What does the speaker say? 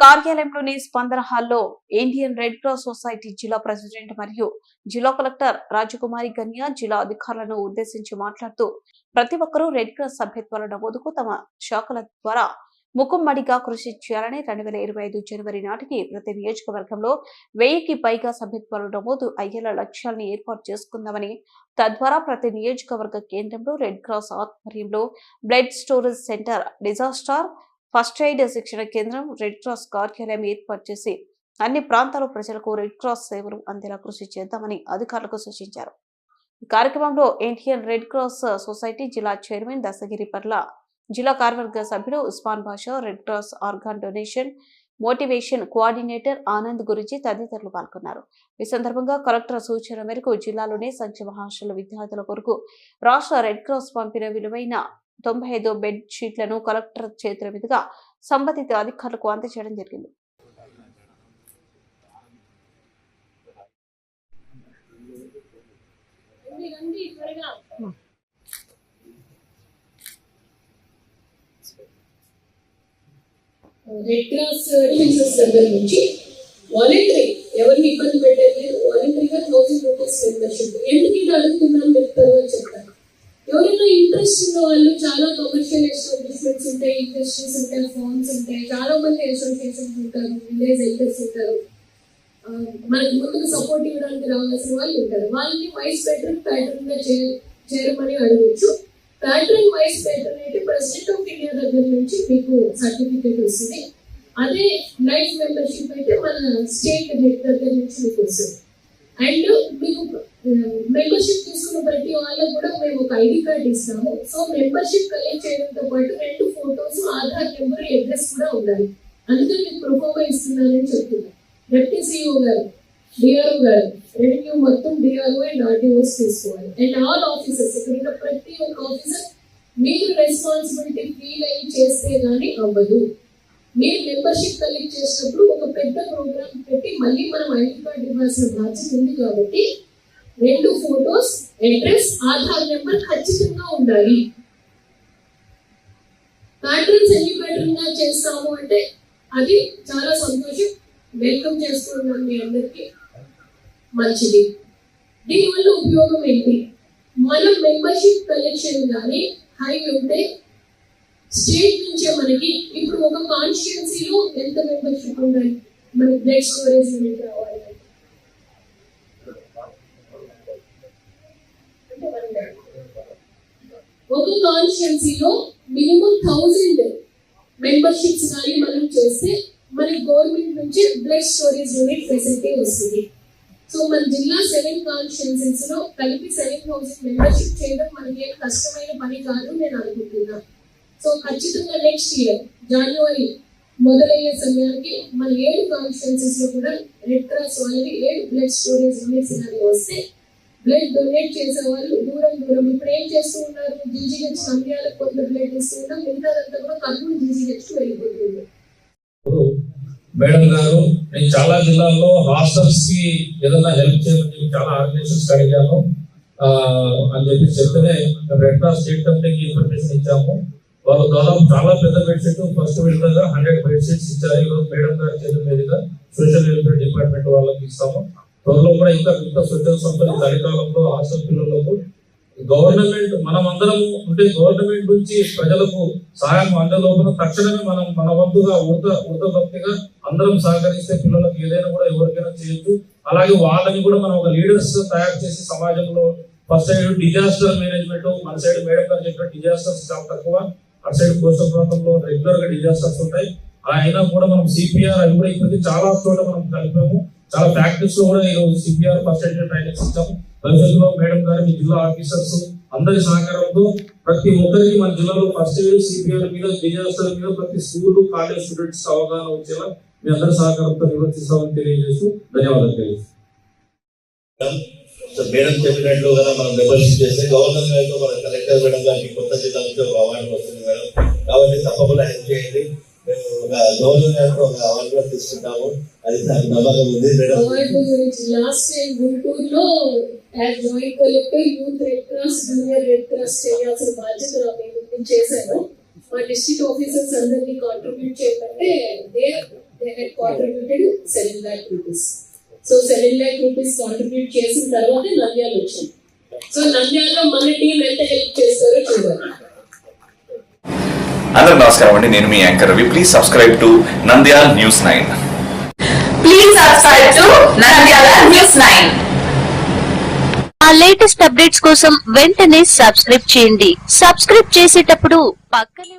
కార్యాలయంలోని స్పందన హాల్లో Indian red cross society జిల్లా ప్రెసిడెంట్ మరియు జిల్లా కలెక్టర్ రాజకుమారి గన్య జిల్లా అధికారులను ఉద్దేశించి మాట్లాడుతూ ప్రతి ఒక్కరూ రెడ్ క్రాస్ సభ్యత్వాల నమోదుకు తమ శాఖల ద్వారా ముఖమ్మడిగా కృషి చేయాలని రెండు వేల ఇరవై ఐదు జనవరి నాటికి ప్రతి నియోజకవర్గంలో వెయ్యికి పైగా సభ్యత్వాలు నమోదు అయ్యేలా లక్ష్యాలను ఏర్పాటు చేసుకుందామని తద్వారా ప్రతి నియోజకవర్గ కేంద్రంలో రెడ్ క్రాస్ ఆధ్వర్యంలో blood storage centre disaster first aid శిక్షణ కేంద్రం రెడ్ క్రాస్ కార్యాలయం ఏర్పాటు చేసి అన్ని ప్రాంతాల ప్రజలకు రెడ్ క్రాస్ సేవలు అందేలా కృషి చేద్దామని అధికారులకు సూచించారు. ఈ కార్యక్రమంలో ఇండియన్ రెడ్ క్రాస్ సొసైటీ జిల్లా చైర్మన్ దశగిరి పర్ల జిల్లా కార్యవర్గ సభ్యుడు Usman Basha red cross organ donation motivation coordinator Anand గురించి తదితరులు పాల్గొన్నారు. ఈ సందర్భంగా కలెక్టర్ సూచన మేరకు జిల్లాలోని సంక్షేమ హాస్టల్ విద్యార్థుల కొరకు రాష్ట్ర రెడ్ క్రాస్ పంపిన విలువైన తొంభై ఐదు బెడ్ షీట్లను కలెక్టర్ చేతుల మీదుగా సంబంధిత అధికారులకు అందజేయడం జరిగింది. రెడ్ క్రాస్ టీచర్స్ సెంటర్ నుంచి వాలంటరీ ఎవరిని ఇబ్బంది పెట్టలేదు. వాలంటరీగా థౌసండ్ రూపీస్ మెంబర్షిప్ ఎందుకు ఇది అడుగుతున్నాను మీకు తర్వాత చెప్తాను ఎవరైనా ఇంట్రెస్ట్ ఉన్న వాళ్ళు చాలా కమర్షియల్ ఎస్టాబ్లిష్మెంట్స్ ఉంటాయి ఇండస్ట్రీస్ ఉంటాయి ఫార్మ్స్ ఉంటాయి. చాలా మంది అసోసియేషన్స్ ఉంటారు విలేజ్ ఎల్డర్స్ ఉంటారు. మనకి ముందుకు సపోర్ట్ ఇవ్వడానికి రావాల్సిన వాళ్ళు ఉంటారు. వాళ్ళని వైస్ ప్యాటర్న్ ప్యాటర్న్గా చేరమని అడగచ్చు. ప్యాటర్న్ వైస్ ప్యాటర్న్ అయితే ప్రెసిడెంట్ ఆఫ్ ఇండియా దగ్గర నుంచి మీకు సర్టిఫికేట్ వస్తుంది. అదే లైఫ్ మెంబర్షిప్ అయితే మన స్టేట్ హెడ్ దగ్గర నుంచి మీకు వస్తుంది. అండ్ మీకు మెంబర్షిప్ తీసుకున్న ప్రతి వాళ్ళకు కూడా మేము ఒక ఐడి కార్డ్ ఇస్తాము. సో మెంబర్షిప్ కలెక్ట్ చేయడంతో పాటు రెండు ఫోటోస్ ఆధార్ నెంబర్ అడ్రస్ కూడా ఉండాలి. అందుకే మీకు ప్రొఫోమా ఇస్తున్నానని చెప్తున్నా. డిప్యూటీ సిఇఓ గారు డిఆర్ఓ గారు రెవెన్యూ మొత్తం డిఆర్ఓ అండ్ ఆర్డీఓస్ తీసుకోవాలి. అండ్ ఆల్ ఆఫీసర్స్ ఇక్కడ ఉన్న ప్రతి ఒక్క ఆఫీసర్ మీరు రెస్పాన్సిబిలిటీ ఫీల్ అయ్యి చేస్తే కానీ అవ్వదు. మీరు మెంబర్షిప్ కలెక్ట్ చేసినప్పుడు ఒక పెద్ద ప్రోగ్రామ్ పెట్టి మళ్ళీ మనం ఐడి కార్డు ఇవ్వాల్సిన బాధ్యత ఉంది కాబట్టి రెండు ఫోటోస్ అడ్రస్ ఆధార్ నెంబర్ ఖచ్చితంగా ఉండాలి. ప్యాటర్న్స్ ఎన్ని ప్యాటర్న్ చేస్తాము అంటే అది చాలా సంతోషం. వెల్కమ్ చేస్తున్నాను మీ అందరికీ. మంచిది. దీనివల్ల ఉపయోగం ఏంటి? మనం మెంబర్షిప్ కలెక్షన్ కానీ హై ఉంటే స్టేట్ నుంచే మనకి ఇప్పుడు ఒక కాన్స్టిట్యున్సీలో ఎంత మెంబర్షిప్ ఉండాలి? మన బ్లడ్ స్టోరేజ్ యూనిట్ రావాలి. ఒక కాన్స్టిట్యున్సీలో మినిమం థౌజండ్ మెంబర్షిప్స్ కానీ మనం చేస్తే మనకి గవర్నమెంట్ నుంచి బ్లడ్ స్టోరేజ్ యూనిట్ ఫెసిలిటీ వస్తుంది. సో మన జిల్లా సెవెన్ కాన్స్టిట్యున్సీస్లో కలిపి సెవెన్ థౌసండ్ మెంబర్షిప్ చేయడం మనకి ఏం కష్టమైన పని కాదు నేను అనుకుంటున్నాను సో ఖచ్చితంగా నెక్స్ట్ ఇయర్ జనవరి మొదలయ్యే సమయానికి మన ఏడు కాన్ఫరెన్సెస్లో కూడా రెడ్ క్రాస్ వాళ్ళకి ఏడు బ్లడ్ స్టోరేజ్ యూనిట్స్ కానీ వస్తే బ్లడ్ డొనేట్ చేసే వాళ్ళు దూరం దూరం. ఇప్పుడు ఏం చేస్తూ ఉన్నారు? జీజీహెచ్ సమయాలకు కొంత బ్లడ్ ఇస్తూ ఉన్నాం. మిగతాదంతా కూడా కర్నూలు జీజీహెచ్ వెళ్ళిపోతుంది. మేడం గారు నేను చాలా జిల్లాల్లో హాస్టల్స్కి ఏదైనా హెల్ప్ చేయమని చాలా ఆర్గనైజేషన్స్ అడిగాను. ఆ, అని చెప్పి చెప్తేనే రెడ్ క్రాస్ స్టేట్ ఇన్ఫర్మేషన్ ఇచ్చాము. వాళ్ళు దాదాపు చాలా పెద్ద బెడ్షీట్ ఫస్ట్ విడతగా హండ్రెడ్ బెడ్షీట్స్ ఇచ్చారు. ఈరోజు మేడం గారి చేతుల మీదుగా సోషల్ వెల్ఫేర్ డిపార్ట్మెంట్ వాళ్ళకి ఇస్తాము. త్వరలో కూడా ఇంకా మిగతా స్వచ్ఛంద సంస్థలు చలికాలంలో హాస్టల్ పిల్లలకు గవర్నమెంట్ మనం అందరము అంటే గవర్నమెంట్ నుంచి ప్రజలకు సహాయం అందలోపల తక్షణమే మనం మన వంతుగా వృద్ధ వృద్ధ అందరం సహకరిస్తే పిల్లలకు ఏదైనా కూడా ఎవరికైనా చేయొచ్చు. అలాగే వాళ్ళని కూడా మనం ఒక లీడర్స్ తయారు చేసి సమాజంలో ఫస్ట్ సైడ్ డిజాస్టర్ మేనేజ్మెంట్ మన సైడ్ మేడం గారు చెప్పిన డిజాస్టర్స్ చాలా తక్కువ. అటు సైడ్ కోస్తా ప్రాంతంలో రెగ్యులర్గా డిజాస్టర్స్ ఉంటాయి. అయినా కూడా మనం సిపిఆర్ అవి కూడా ఇప్పటికీ చాలా చోట్ల మనం కలిపాము. చాలా ప్రాక్టీస్లో కూడా ఈరోజు సిపిఆర్ ఫస్ట్ ఎయిడ్ ట్రైనింగ్స్ ఇచ్చాము భవిష్యత్తులో మేడం గారు మీ జిల్లా ఆఫీసర్స్ అందరి సహకారంతో ప్రతి ఒక్కరికి మన జిల్లాలో ఫస్ట్ ఎయిడ్ సిపిఆర్ మీద డిజాస్టర్ మీద ప్రతి స్కూల్ కాలేజ్ స్టూడెంట్స్ అవగాహన వచ్చేలా మీ అందరి సహకారంతో నిర్వర్తిస్తామని తెలియజేస్తూ ధన్యవాదాలు తెలియజేస్తాం మేడం చెప్పినట్లు కదా మనం మెంబర్షిప్ చేస్తే గవర్నర్ గారితో మన కలెక్టర్ మేడం గారికి కొత్త జిల్లాలతో ఒక అవార్డు వస్తుంది మేడం. కాబట్టి తప్పకుండా హెల్ప్ చేయండి. మేము ఒక గవర్నర్ గారితో ఒక అవార్డు కూడా తీసుకుంటాము. అది నాకు నమ్మకం ఉంది మేడం. లాస్ట్ టైం గుంటూరులో as joint collector youth red cross junior red cross చేయాల్సిన బాధ్యత నా చేశాను. మా డిస్ట్రిక్ట్ ఆఫీసర్స్ అందరినీ కాంట్రిబ్యూట్ చేయమంటే they they had contributed seven lakh rupees so seven lakh rupees contribute చేసిన తర్వాత నంద్యాల వచ్చింది. సో నంద్యాలలో మన టీం ఎంత హెల్ప్ చేస్తారో చూడాలి అందరూ నమస్కారం అండి. నేను మీ anchor Ravi. Please subscribe to Nandyal news nine Please subscribe to Nandyala News 9. ఆ లేటెస్ట్ అప్డేట్స్ కోసం వెంటనే సబ్స్క్రైబ్ చేయండి. సబ్స్క్రైబ్ చేసేటప్పుడు పక్కనే